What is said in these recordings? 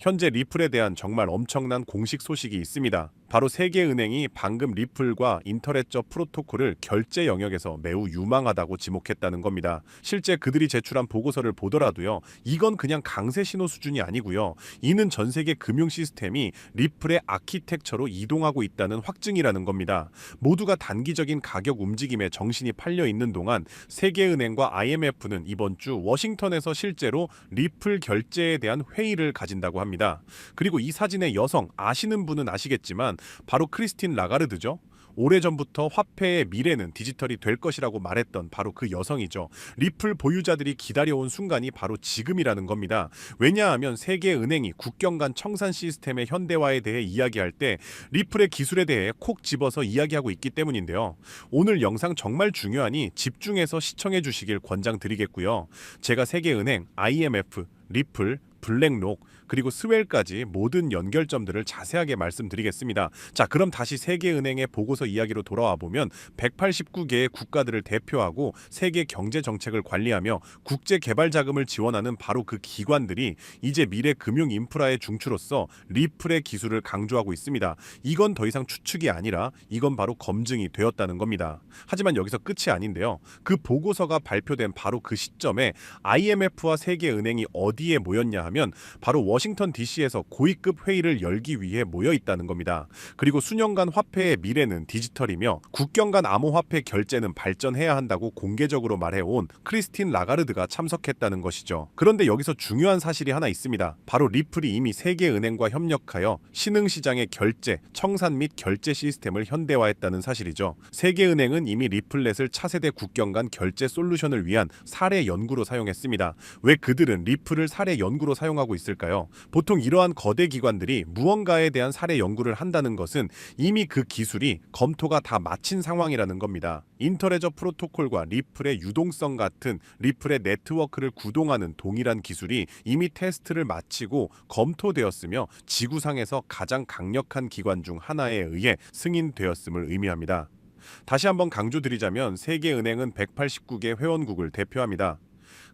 현재 리플에 대한 정말 엄청난 공식 소식이 있습니다. 바로 세계은행이 방금 리플과 인터넷저 프로토콜을 결제 영역에서 매우 유망하다고 지목했다는 겁니다. 실제 그들이 제출한 보고서를 보더라도요. 이건 그냥 강세 신호 수준이 아니고요. 이는 전 세계 금융 시스템이 리플의 아키텍처로 이동하고 있다는 확증이라는 겁니다. 모두가 단기적인 가격 움직임에 정신이 팔려 있는 동안 세계은행과 IMF는 이번 주 워싱턴에서 실제로 리플 결제에 대한 회의를 가진다고 합니다. 그리고 이 사진의 여성 아시는 분은 아시겠지만 바로 크리스틴 라가르드죠. 오래전부터 화폐의 미래는 디지털이 될 것이라고 말했던 바로 그 여성이죠. 리플 보유자들이 기다려온 순간이 바로 지금이라는 겁니다. 왜냐하면 세계은행이 국경 간 청산 시스템의 현대화에 대해 이야기할 때 리플의 기술에 대해 콕 집어서 이야기하고 있기 때문인데요. 오늘 영상 정말 중요하니 집중해서 시청해 주시길 권장드리겠고요. 제가 세계은행, IMF, 리플, 블랙록 그리고 스웰까지 모든 연결점들을 자세하게 말씀드리겠습니다. 자, 그럼 다시 세계은행의 보고서 이야기로 돌아와 보면 189개의 국가들을 대표하고 세계 경제 정책을 관리하며 국제 개발 자금을 지원하는 바로 그 기관들이 이제 미래 금융 인프라의 중추로서 리플의 기술을 강조하고 있습니다. 이건 더 이상 추측이 아니라 이건 바로 검증이 되었다는 겁니다. 하지만 여기서 끝이 아닌데요. 그 보고서가 발표된 바로 그 시점에 IMF와 세계은행이 어디에 모였냐 하면 바로 워싱턴 DC에서 고위급 회의를 열기 위해 모여 있다는 겁니다. 그리고 수년간 화폐의 미래는 디지털이며 국경 간 암호화폐 결제는 발전해야 한다고 공개적으로 말해온 크리스틴 라가르드가 참석했다는 것이죠. 그런데 여기서 중요한 사실이 하나 있습니다. 바로 리플이 이미 세계은행과 협력하여 신흥시장의 결제, 청산 및 결제 시스템을 현대화했다는 사실이죠. 세계은행은 이미 리플렛을 차세대 국경 간 결제 솔루션을 위한 사례 연구로 사용했습니다. 왜 그들은 리플을 사례 연구로 사용하고 있을까요? 보통 이러한 거대 기관들이 무언가에 대한 사례 연구를 한다는 것은 이미 그 기술이 검토가 다 마친 상황이라는 겁니다. 인터레저 프로토콜과 리플의 유동성 같은 리플의 네트워크를 구동하는 동일한 기술이 이미 테스트를 마치고 검토되었으며 지구상에서 가장 강력한 기관 중 하나에 의해 승인되었음을 의미합니다. 다시 한번 강조드리자면 세계은행은 189개 회원국을 대표합니다.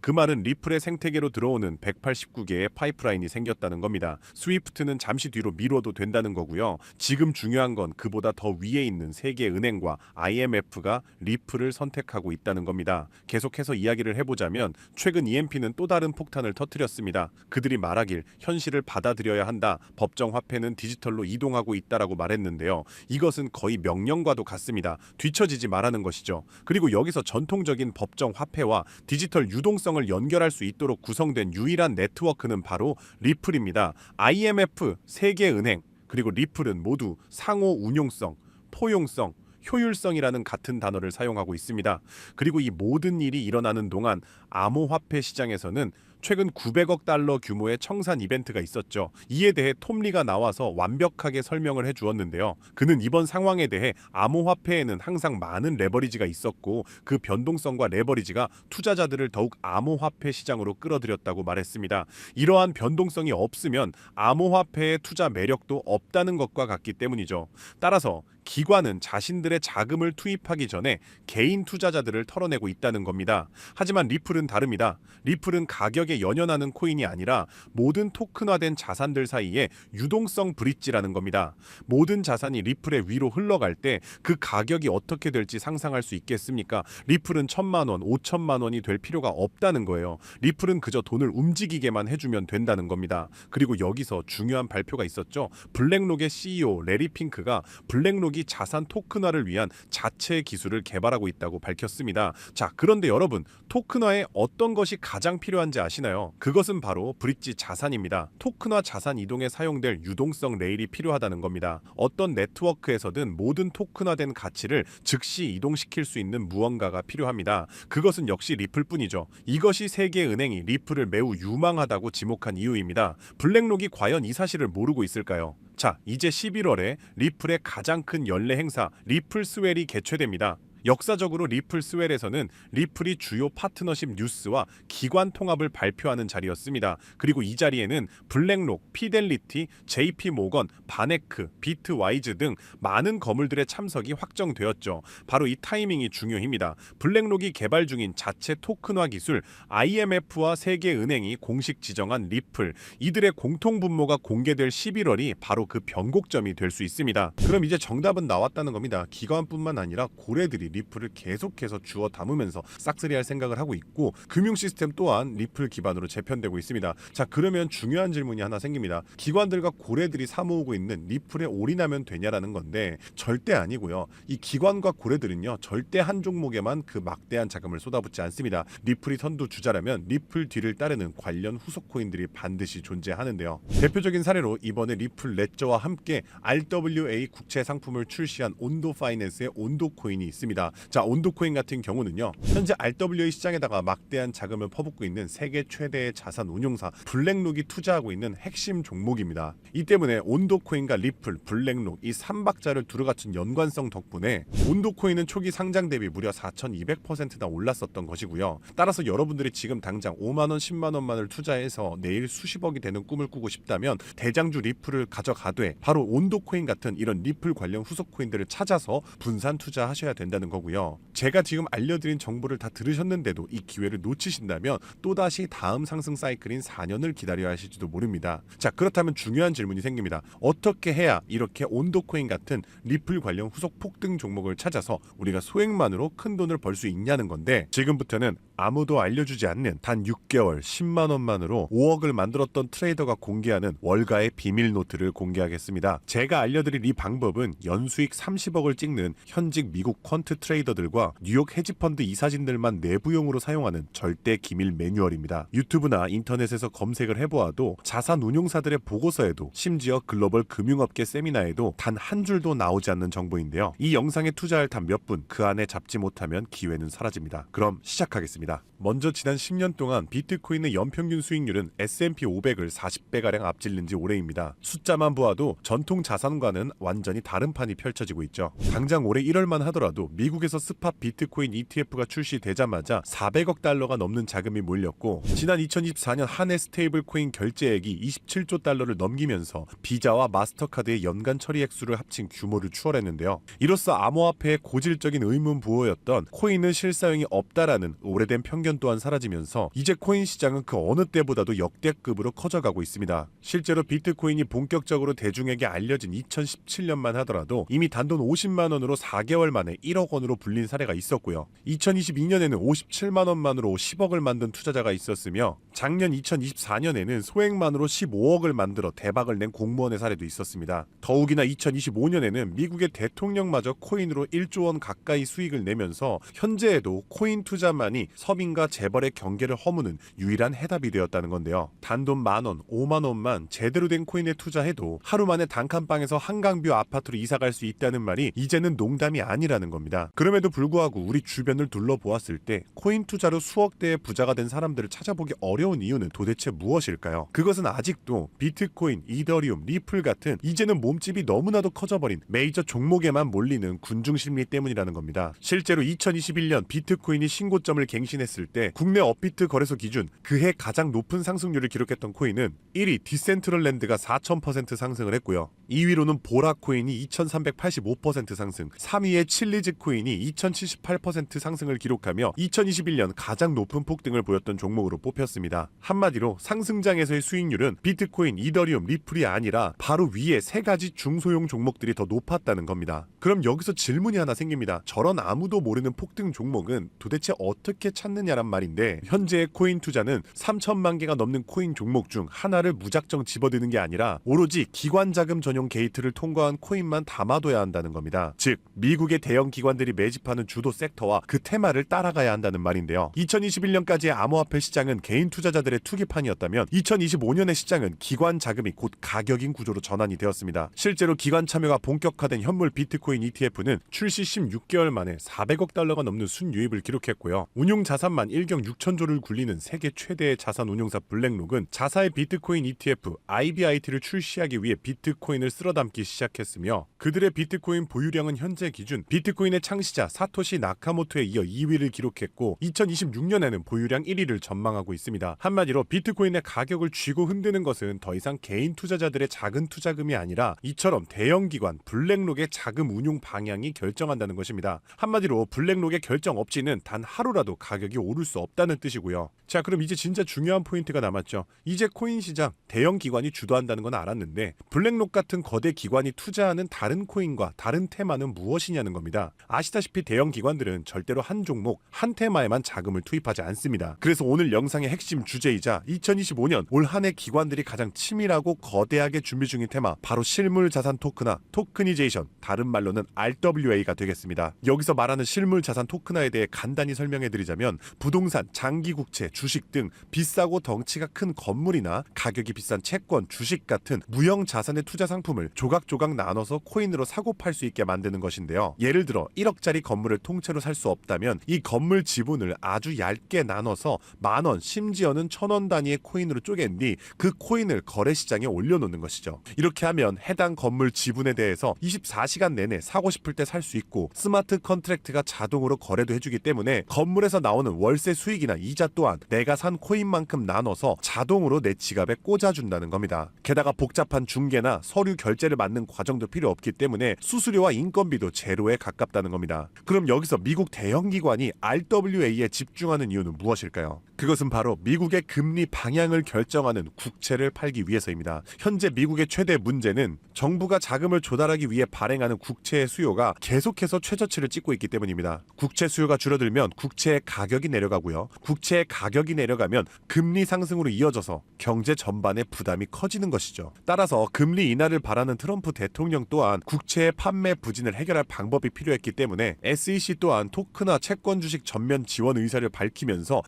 그 말은 리플의 생태계로 들어오는 189개의 파이프라인이 생겼다는 겁니다. 스위프트는 잠시 뒤로 미뤄도 된다는 거고요. 지금 중요한 건 그보다 더 위에 있는 세계 은행과 IMF가 리플을 선택하고 있다는 겁니다. 계속해서 이야기를 해보자면 최근 EMP는 또 다른 폭탄을 터뜨렸습니다. 그들이 말하길 현실을 받아들여야 한다. 법정 화폐는 디지털로 이동하고 있다라고 말했는데요. 이것은 거의 명령과도 같습니다. 뒤처지지 말라는 것이죠. 그리고 여기서 전통적인 법정 화폐와 디지털 유동성 을 연결할 수 있도록 구성된 유일한 네트워크는 바로 리플입니다. IMF, 세계은행, 그리고 리플은 모두 상호 운용성, 포용성, 효율성이라는 같은 단어를 사용하고 있습니다. 그리고 이 모든 일이 일어나는 동안 암호화폐 시장에서는 최근 900억 달러 규모의 청산 이벤트가 있었죠. 이에 대해 톰리가 나와서 완벽하게 설명을 해 주었는데요. 그는 이번 상황에 대해 암호화폐에는 항상 많은 레버리지가 있었고 그 변동성과 레버리지가 투자자들을 더욱 암호화폐 시장으로 끌어들였다고 말했습니다. 이러한 변동성이 없으면 암호화폐의 투자 매력도 없다는 것과 같기 때문이죠. 따라서 기관은 자신들의 자금을 투입하기 전에 개인 투자자들을 털어내고 있다는 겁니다. 하지만 리플은 다릅니다. 리플은 가격에 연연하는 코인이 아니라 모든 토큰화된 자산들 사이에 유동성 브릿지라는 겁니다. 모든 자산이 리플의 위로 흘러갈 때 그 가격이 어떻게 될지 상상할 수 있겠습니까? 리플은 천만 원, 오천만 원이 될 필요가 없다는 거예요. 리플은 그저 돈을 움직이게만 해주면 된다는 겁니다. 그리고 여기서 중요한 발표가 있었죠. 블랙록의 CEO 레리 핑크가 블랙록이 자산 토큰화를 위한 자체 기술을 개발하고 있다고 밝혔습니다. 자, 그런데 여러분, 토큰화에 어떤 것이 가장 필요한지 아시나요? 그것은 바로 브릿지 자산입니다. 토큰화 자산 이동에 사용될 유동성 레일이 필요하다는 겁니다. 어떤 네트워크에서든 모든 토큰화된 가치를 즉시 이동시킬 수 있는 무언가가 필요합니다. 그것은 역시 리플뿐이죠. 이것이 세계 은행이 리플을 매우 유망하다고 지목한 이유입니다. 블랙록이 과연 이 사실을 모르고 있을까요? 자, 이제 11월에 리플의 가장 큰 연례 행사 리플 스웰이 개최됩니다. 역사적으로 리플 스웰에서는 리플이 주요 파트너십 뉴스와 기관 통합을 발표하는 자리였습니다. 그리고 이 자리에는 블랙록, 피델리티, JP 모건, 바네크, 비트와이즈 등 많은 거물들의 참석이 확정되었죠. 바로 이 타이밍이 중요합니다. 블랙록이 개발 중인 자체 토큰화 기술 IMF와 세계은행이 공식 지정한 리플 이들의 공통 분모가 공개될 11월이 바로 그 변곡점이 될 수 있습니다. 그럼 이제 정답은 나왔다는 겁니다. 기관뿐만 아니라 고래들이 리플을 계속해서 주워 담으면서 싹쓸이할 생각을 하고 있고 금융 시스템 또한 리플 기반으로 재편되고 있습니다. 자 그러면 중요한 질문이 하나 생깁니다. 기관들과 고래들이 사모으고 있는 리플에 올인하면 되냐라는 건데 절대 아니고요. 이 기관과 고래들은요 절대 한 종목에만 그 막대한 자금을 쏟아붓지 않습니다. 리플이 선두 주자라면 리플 뒤를 따르는 관련 후속 코인들이 반드시 존재하는데요. 대표적인 사례로 이번에 리플 레저와 함께 RWA 국채 상품을 출시한 온도 파이낸스의 온도 코인이 있습니다. 자, 온도 코인 같은 경우는요. 현재 RWA 시장에다가 막대한 자금을 퍼붓고 있는 세계 최대의 자산 운용사 블랙록이 투자하고 있는 핵심 종목입니다. 이 때문에 온도 코인과 리플, 블랙록 이 삼박자를 두루 갖춘 연관성 덕분에 온도 코인은 초기 상장 대비 무려 4,200%나 올랐었던 것이고요. 따라서 여러분들이 지금 당장 5만 원, 10만 원만을 투자해서 내일 수십억이 되는 꿈을 꾸고 싶다면 대장주 리플을 가져가되 바로 온도 코인 같은 이런 리플 관련 후속 코인들을 찾아서 분산 투자하셔야 된다는 거고요. 제가 지금 알려드린 정보를 다 들으셨는데도 이 기회를 놓치신다면 또다시 다음 상승 사이클인 4년을 기다려야 하실지도 모릅니다. 자, 그렇다면 중요한 질문이 생깁니다. 어떻게 해야 이렇게 온도 코인 같은 리플 관련 후속 폭등 종목을 찾아서 우리가 소액만으로 큰 돈을 벌 수 있냐는 건데 지금부터는 아무도 알려주지 않는 단 6개월 10만 원만으로 5억을 만들었던 트레이더가 공개하는 월가의 비밀 노트를 공개하겠습니다. 제가 알려드릴 이 방법은 연수익 30억을 찍는 현직 미국 퀀트 트레이더들과 뉴욕 헤지펀드 이사진들만 내부용으로 사용하는 절대 기밀 매뉴얼입니다. 유튜브나 인터넷에서 검색을 해보아도 자산 운용사들의 보고서에도 심지어 글로벌 금융업계 세미나에도 단 한 줄도 나오지 않는 정보인데요. 이 영상에 투자할 단 몇 분 그 안에 잡지 못하면 기회는 사라집니다. 그럼 시작하겠습니다. 먼저 지난 10년 동안 비트코인의 연평균 수익률은 S&P 500을 40배가량 앞질른 지 오래입니다. 숫자만 보아도 전통 자산과는 완전히 다른 판이 펼쳐지고 있죠. 당장 올해 1월만 하더라도 미국에서 스팟 비트코인 ETF가 출시되자마자 400억 달러가 넘는 자금이 몰렸고 지난 2024년 한해 스테이블 코인 결제액이 27조 달러를 넘기면서 비자와 마스터카드의 연간 처리 액수를 합친 규모를 추월했는데요. 이로써 암호화폐의 고질적인 의문 부호였던 코인은 실사용이 없다라는 오래된 편견 또한 사라지면서 이제 코인 시장은 그 어느 때보다도 역대급으로 커져가고 있습니다. 실제로 비트코인이 본격적으로 대중에게 알려진 2017년만 하더라도 이미 단돈 50만 원으로 4개월 만에 1억 원으로 불린 사례가 있었고요. 2022년에는 57만 원만으로 10억을 만든 투자자가 있었으며 작년 2024년에는 소액만으로 15억을 만들어 대박을 낸 공무원의 사례도 있었습니다. 더욱이나 2025년에는 미국의 대통령마저 코인으로 1조 원 가까이 수익을 내면서 현재에도 코인 투자만이 서민과 재벌의 경계를 허무는 유일한 해답이 되었다는 건데요. 단돈 만 원, 5만 원만 제대로 된 코인에 투자해도 하루 만에 단칸방에서 한강뷰 아파트로 이사갈 수 있다는 말이 이제는 농담이 아니라는 겁니다. 그럼에도 불구하고 우리 주변을 둘러보았을 때 코인 투자로 수억 대의 부자가 된 사람들을 찾아보기 어려운 이유는 도대체 무엇일까요? 그것은 아직도 비트코인, 이더리움, 리플 같은 이제는 몸집이 너무나도 커져버린 메이저 종목에만 몰리는 군중 심리 때문이라는 겁니다. 실제로 2021년 비트코인이 신고점을 갱신했을 때 국내 업비트 거래소 기준 그해 가장 높은 상승률을 기록했던 코인은 1위 디센트럴랜드가 4000% 상승을 했고요. 2위로는 보라 코인이 2385% 상승, 3위의 칠리즈 코인이 2078% 상승을 기록하며 2021년 가장 높은 폭등을 보였던 종목으로 뽑혔습니다. 한마디로 상승장에서의 수익률은 비트코인, 이더리움, 리플이 아니라 바로 위에 세 가지 중소형 종목들이 더 높았다는 겁니다. 그럼 여기서 질문이 하나 생깁니다. 저런 아무도 모르는 폭등 종목은 도대체 어떻게 찾느냐란 말인데 현재의 코인 투자는 3천만 개가 넘는 코인 종목 중 하나를 무작정 집어드는 게 아니라 오로지 기관 자금 전용 게이트를 통과한 코인만 담아둬야 한다는 겁니다. 즉 미국의 대형 기관들이 매집하는 주도 섹터와 그 테마를 따라가야 한다는 말인데요. 2021년까지의 암호화폐 시장은 개인 투자자들의 투기판이었다면 2025년의 시장은 기관 자금이 곧 가격인 구조로 전환이 되었습니다. 실제로 기관 참여가 본격화된 현물 비트코인 ETF는 출시 16개월 만에 400억 달러가 넘는 순유입을 기록했고요. 운용 자산만 1경 6천조를 굴리는 세계 최대의 자산 운용사 블랙록은 자사의 비트코인 ETF IBIT를 출시하기 위해 비트코인을 비트코인을 쓸어담기 시작했으며 그들의 비트코인 보유량은 현재 기준 비트코인의 창시자 사토시 나카모토에 이어 2위를 기록했고 2026년에는 보유량 1위를 전망하고 있습니다. 한마디로 비트코인의 가격을 쥐고 흔드는 것은 더 이상 개인 투자자들의 작은 투자금이 아니라 이처럼 대형 기관 블랙록의 자금 운용 방향이 결정한다는 것입니다. 한마디로 블랙록의 결정 없이는 단 하루라도 가격이 오를 수 없다는 뜻이고요. 자, 그럼 이제 진짜 중요한 포인트가 남았죠. 이제 코인 시장 대형 기관이 주도한다는 건 알았는데 블랙록 같은 거대 기관이 투자하는 다른 코인과 다른 테마는 무엇이냐는 겁니다. 아시다시피 대형 기관들은 절대로 한 종목, 한 테마에만 자금을 투입하지 않습니다. 그래서 오늘 영상의 핵심 주제이자 2025년 올 한 해 기관들이 가장 치밀하고 거대하게 준비 중인 테마 바로 실물 자산 토크나 토크니제이션, 다른 말로는 RWA가 되겠습니다. 여기서 말하는 실물 자산 토크나에 대해 간단히 설명해 드리자면 부동산, 장기 국채, 주식 등 비싸고 덩치가 큰 건물이나 가격이 비싼 채권, 주식 같은 무형 자산의 투자 상품 을 조각조각 나눠서 코인으로 사고 팔 수 있게 만드는 것인데요. 예를 들어 1억짜리 건물을 통째로 살 수 없다면 이 건물 지분을 아주 얇게 나눠서 만 원, 심지어는 천 원 단위의 코인으로 쪼갠 뒤 그 코인을 거래 시장에 올려놓는 것이죠. 이렇게 하면 해당 건물 지분에 대해서 24시간 내내 사고 싶을 때 살 수 있고 스마트 컨트랙트가 자동으로 거래도 해주기 때문에 건물에서 나오는 월세 수익이나 이자 또한 내가 산 코인만큼 나눠서 자동으로 내 지갑에 꽂아준다는 겁니다. 게다가 복잡한 중개나 서류 결제를 맡는 과정도 필요 없기 때문에 수수료와 인건비도 제로에 가깝다는 겁니다. 그럼 여기서 미국 대형 기관이 RWA에 집중하는 이유는 무엇일까요? 그것은 바로 미국의 금리 방향을 결정하는 국채를 팔기 위해서입니다. 현재 미국의 최대 문제는 정부가 자금을 조달하기 위해 발행하는 국채의 수요가 계속해서 최저치를 찍고 있기 때문입니다. 국채 수요가 줄어들면 국채의 가격이 내려가고요. 국채의 가격이 내려가면 금리 상승으로 이어져서 경제 전반의 부담이 커지는 것이죠. 따라서 금리 인하를 바라는 트럼프 대통령 또한 국채의 판매 부진을 해결할 방법이 필요했기 때문에 SEC 또한 토크나 채권 주식 전면 지원 의사를 밝히면서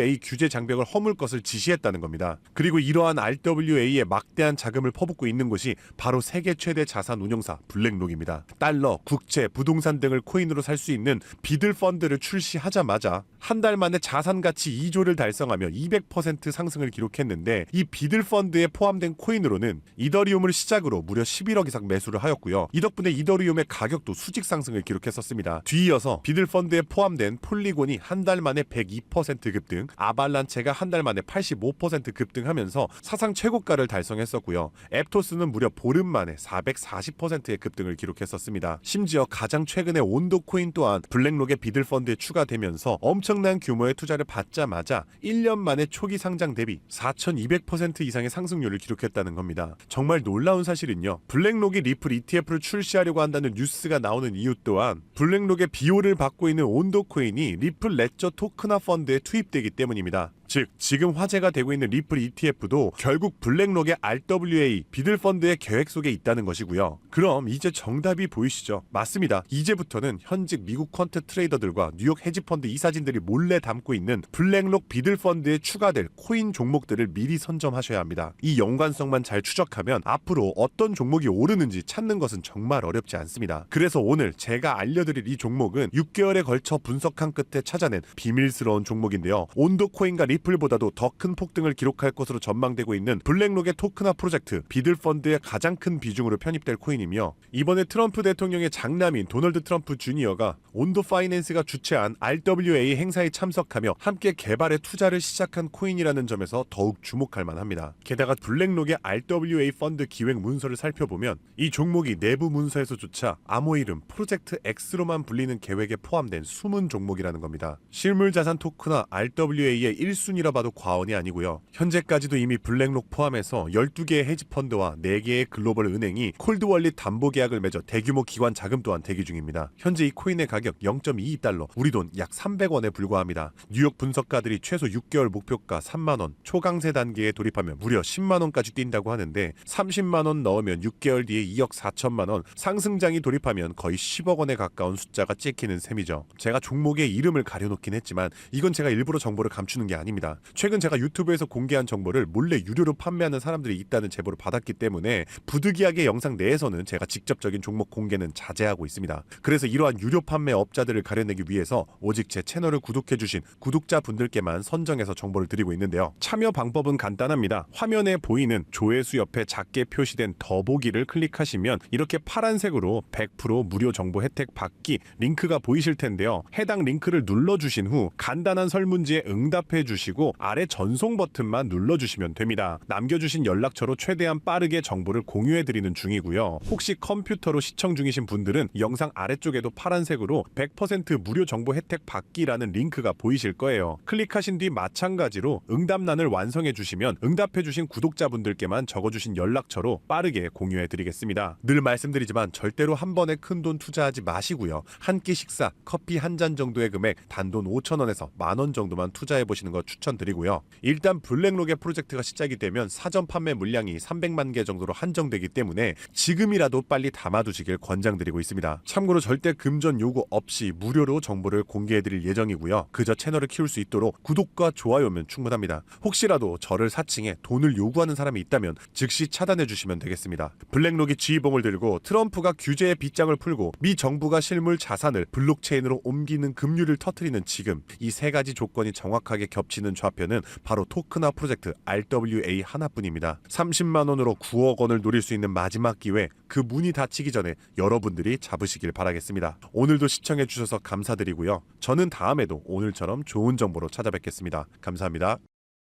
RWA 규제 장벽을 허물 것을 지시했다는 겁니다. 그리고 이러한 RWA에 막대한 자금을 퍼붓고 있는 곳이 바로 세계 최대 자산 운용사 블랙록입니다. 달러, 국채, 부동산 등을 코인으로 살 수 있는 비들 펀드를 출시하자마자 한 달 만에 자산 가치 2조를 달성하며 200% 상승을 기록했는데 이 비들 펀드에 포함된 코인으로는 이더리움을 시작으로 무려 11억 이상 매수를 하였고요. 이 덕분에 이더리움의 가격도 수직 상승을 기록했었습니다. 뒤이어서 비들 펀드에 포함된 폴리곤이 한 달 만에 102% 급등, 아발란체가 한 달 만에 85% 급등하면서 사상 최고가를 달성했었고요. 앱토스는 무려 보름 만에 440%의 급등을 기록했었습니다. 심지어 가장 최근에 온도 코인 또한 블랙록의 비들 펀드에 추가되면서 엄청난 규모의 투자를 받자마자 1년 만에 초기 상장 대비 4,200% 이상의 상승률을 기록했다는 겁니다. 정말 놀라운 사실은요. 블랙록이 리플 ETF를 출시하려고 한다는 뉴스가 나오는 이유 또한 블랙록의 비호를 받고 있는 온도 코인이 리플 레저 토크나 펀드에 투입되기 때문 입니다. 즉 지금 화제가 되고 있는 리플 ETF도 결국 블랙록의 RWA 비들 펀드의 계획 속에 있다는 것이고요. 그럼 이제 정답이 보이시죠? 맞습니다. 이제부터는 현직 미국 퀀트 트레이더들과 뉴욕 헤지 펀드 이사진들이 몰래 담고 있는 블랙록 비들 펀드에 추가될 코인 종목들을 미리 선점하셔야 합니다. 이 연관성만 잘 추적하면 앞으로 어떤 종목이 오르는지 찾는 것은 정말 어렵지 않습니다. 그래서 오늘 제가 알려드릴 이 종목은 6개월에 걸쳐 분석한 끝에 찾아낸 비밀스러운 종목인데요. 온도 코인과 리 플보다도 더 큰 폭등을 기록할 것으로 전망되고 있는 블랙록의 토크나 프로젝트 비들 펀드의 가장 큰 비중으로 편입될 코인이며 이번에 트럼프 대통령의 장남인 도널드 트럼프 주니어가 온도 파이낸스가 주최한 RWA 행사에 참석하며 함께 개발에 투자를 시작한 코인이라는 점에서 더욱 주목할 만합니다. 게다가 블랙록의 RWA 펀드 기획 문서를 살펴보면 이 종목이 내부 문서에서조차 암호 이름 프로젝트 X로만 불리는 계획에 포함된 숨은 종목이라는 겁니다. 실물 자산 토크나 RWA의 1순위라 봐도 과언이 아니고요. 현재까지도 이미 블랙록 포함해서 12개의 헤지 펀드와 4개의 글로벌 은행이 콜드월릿 담보 계약을 맺어 대규모 기관 자금 또한 대기 중입니다. 현재 이 코인의 가격 0.22달러, 우리 돈 약 300원에 불과합니다. 뉴욕 분석가들이 최소 6개월 목표가 3만 원, 초강세 단계에 돌입하면 무려 10만 원까지 뛴다고 하는데 30만 원 넣으면 6개월 뒤에 2억 4천만 원, 상승장이 돌입하면 거의 10억 원에 가까운 숫자가 찍히는 셈이죠. 제가 종목의 이름을 가려놓긴 했지만 이건 제가 일부러 정보를 감추는 게 아닙니다. 겁니다. 최근 제가 유튜브에서 공개한 정보를 몰래 유료로 판매하는 사람들이 있다는 제보를 받았기 때문에 부득이하게 영상 내에서는 제가 직접적인 종목 공개는 자제하고 있습니다. 그래서 이러한 유료 판매 업자들을 가려내기 위해서 오직 제 채널을 구독해주신 구독자분들께만 선정해서 정보를 드리고 있는데요. 참여 방법은 간단합니다. 화면에 보이는 조회수 옆에 작게 표시된 더보기를 클릭하시면 이렇게 파란색으로 100% 무료 정보 혜택 받기 링크가 보이실 텐데요. 해당 링크를 눌러주신 후 간단한 설문지에 응답해 주시 고 아래 전송 버튼만 눌러주시면 됩니다. 남겨주신 연락처로 최대한 빠르게 정보를 공유해 드리는 중이고요. 혹시 컴퓨터로 시청 중이신 분들은 영상 아래쪽에도 파란색으로 100% 무료 정보 혜택 받기라는 링크가 보이실 거예요. 클릭하신 뒤 마찬가지로 응답란을 완성해 주시면 응답해 주신 구독자분들께만 적어주신 연락처로 빠르게 공유해 드리겠습니다. 늘 말씀드리지만 절대로 한 번에 큰 돈 투자하지 마시고요. 한 끼 식사, 커피 한 잔 정도의 금액 단돈 5천 원에서 만 원 정도만 투자해 보시는 거 추천드리고요. 일단 블랙록의 프로젝트가 시작이 되면 사전 판매 물량이 300만 개 정도로 한정되기 때문에 지금이라도 빨리 담아두시길 권장드리고 있습니다. 참고로 절대 금전 요구 없이 무료로 정보를 공개해 드릴 예정이고요. 그저 채널을 키울 수 있도록 구독과 좋아요면 충분합니다. 혹시라도 저를 사칭해 돈을 요구하는 사람이 있다면 즉시 차단해 주시면 되겠습니다. 블랙록이 지휘봉을 들고 트럼프가 규제의 빗장을 풀고 미 정부가 실물 자산을 블록체인으로 옮기는 금융을 터트리는 지금 이 세 가지 조건이 정확하게 겹치 는 좌표는 바로 토크나 프로젝트 RWA 하나뿐입니다. 30만 원으로 9억 원을 노릴 수 있는 마지막 기회 그 문이 닫히기 전에 여러분들이 잡으시길 바라겠습니다. 오늘도 시청해 주셔서 감사드리고요. 저는 다음에도 오늘처럼 좋은 정보로 찾아뵙겠습니다. 감사합니다.